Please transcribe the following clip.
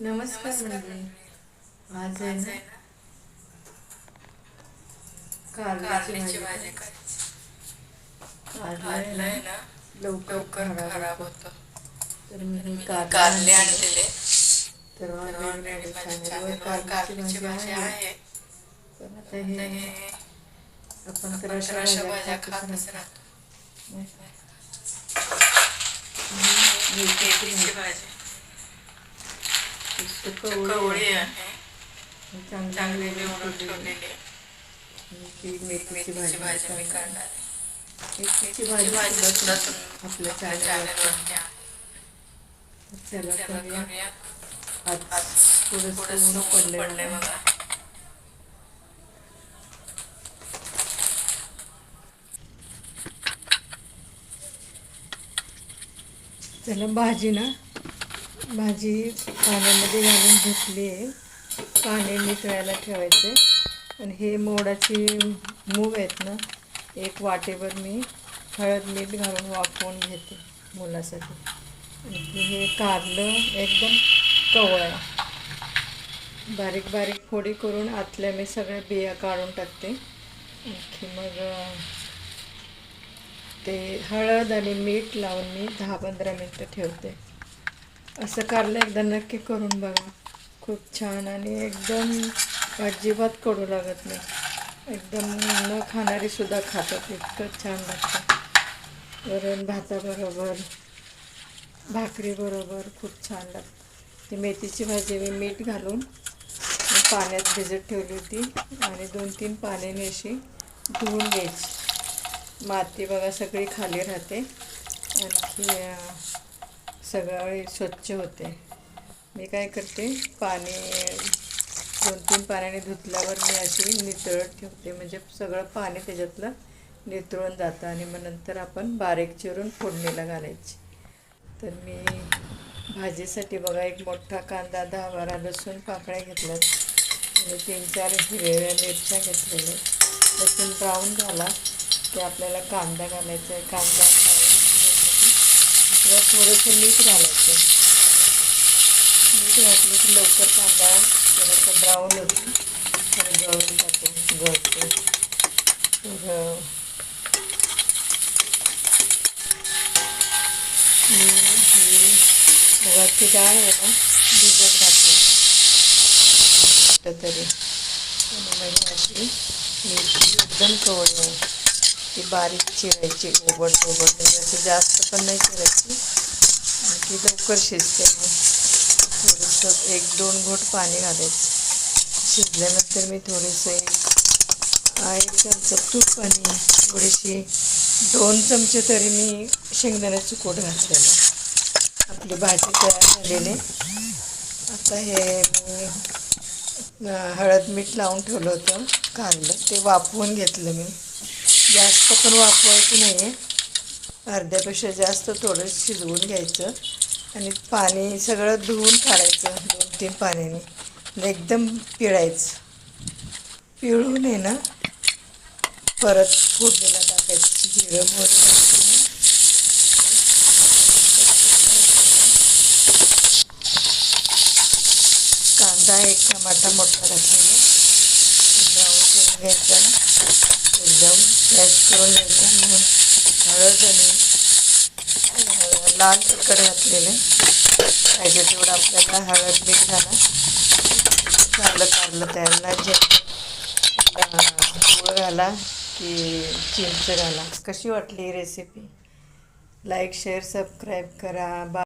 नमस्कार मंडळी आज आहे ना? कारल्याची भाजी कारलं आहे ना? लवकर खराब होतं. तर मी कारले आणलेले. तर कारल्याची भाजी आहे. पण आता हे आपण तर अशा भाज्या खातच राहतो. मेथीची भाजी कवळी आहे चांगले निवडून ठेवलेली मेथीची भाजी मी करणार मेथीची भाजी सुद्धा आपल्या चॅनलवर चला करूया. आज थोडंसं ऊन पडलंय बघा. चला भाजी ना भाजी पाण्यामध्ये घालून धुतली आहे. पाणी नितळायला ठेवायचे आणि हे मोडाची मूग आहेत ना एक वाटेवर मी हळद मीठ घालून वाफवून घेते मुलासाठी. आणि हे कारलं एकदम कवळ बारीक बारीक फोडी करून आतल्या मी सगळ्या बिया काढून टाकते. आणखी मग ते हळद आणि मीठ लावून मी दहा पंधरा मिनटं ठेवते. असं कारलं एकदा नक्की करून बघा. खूप छान आणि एकदम अजिबात कडू लागत नाही. एकदम न खाणारीसुद्धा खातात. इतकं छान लागतं. वरण भाताबरोबर भाकरीबरोबर खूप छान लागतं. ती मेथीची भाजी मी मीठ घालून पाण्यात भिजत ठेवली होती आणि दोन तीन पाण्याने अशी धुवून घ्यायची. माती बघा सगळी खाली राहते. आणखी सगळं स्वच्छ होते. मी काय करते पाणी दोन तीन पाण्याने धुतल्यावर मी अशी नितळत ठेवते. म्हणजे सगळं पाणी त्याच्यातलं नितळून जातं आणि मग नंतर आपण बारीक चिरून फोडणीला घालायची. तर मी भाजीसाठी बघा एक मोठा कांदा दहा बारा लसूण पाकळ्या घेतल्यात. आणि तीन चार हिरव्या मिरच्या घेतलेल्या. लसूण ब्राऊन झाला. ते आपल्याला कांदा घालायचा आहे कांदा किंवा थोडंसं मीठ घालायचं मीठ घातलं की लवकर कांदा थोडासा ब्राऊन होतो तर गळून जातो गळतो तर मुगाची डाळ आहे ना भिजत घातली. तरी आणि मग अशी एकदम कवर आहे ती बारीक चिरायची ओबड ओबड म्हणजे असं जास्त पण नाही चिरायची. आणखी ती लवकर शिजते मग. थोडंसं एक दोन घोट पाणी घालायचं. शिजल्यानंतर मी थोडंसं एक एक चमचा तूप आणि थोडीशी दोन चमचे तरी मी शेंगदाण्याचं कोट घातलेलं. आपली भाजी तयार झालेली. आता हे मी हळद मीठ लावून ठेवलं होतं. कांदा. ते वाफवून घेतलं मी. जास्त पण वापरायचं नाही आहे अर्ध्यापेक्षा जास्त थोडं शिजवून घ्यायचं आणि पाणी सगळं धुवून काढायचं दोन तीन पाण्याने. एकदम पिळायचं. पिळून आहे ना परत फोडणीला टाकायचं. जिरं मोहरी कांदा एक टमाटा मोठा टाकलेला. घ्यायचा. एकदम फ्रेश करून घ्यायचा म्हणून हळद आणि लाल तिखट घातलेले. पाहिजे तेवढं आपल्याला हळद मीठ घाला. चांगलं काढलं त्याला जे गुळ घाला की चिंच घाला. कशी वाटली रेसिपी लाईक शेअर सबस्क्राईब करा. बा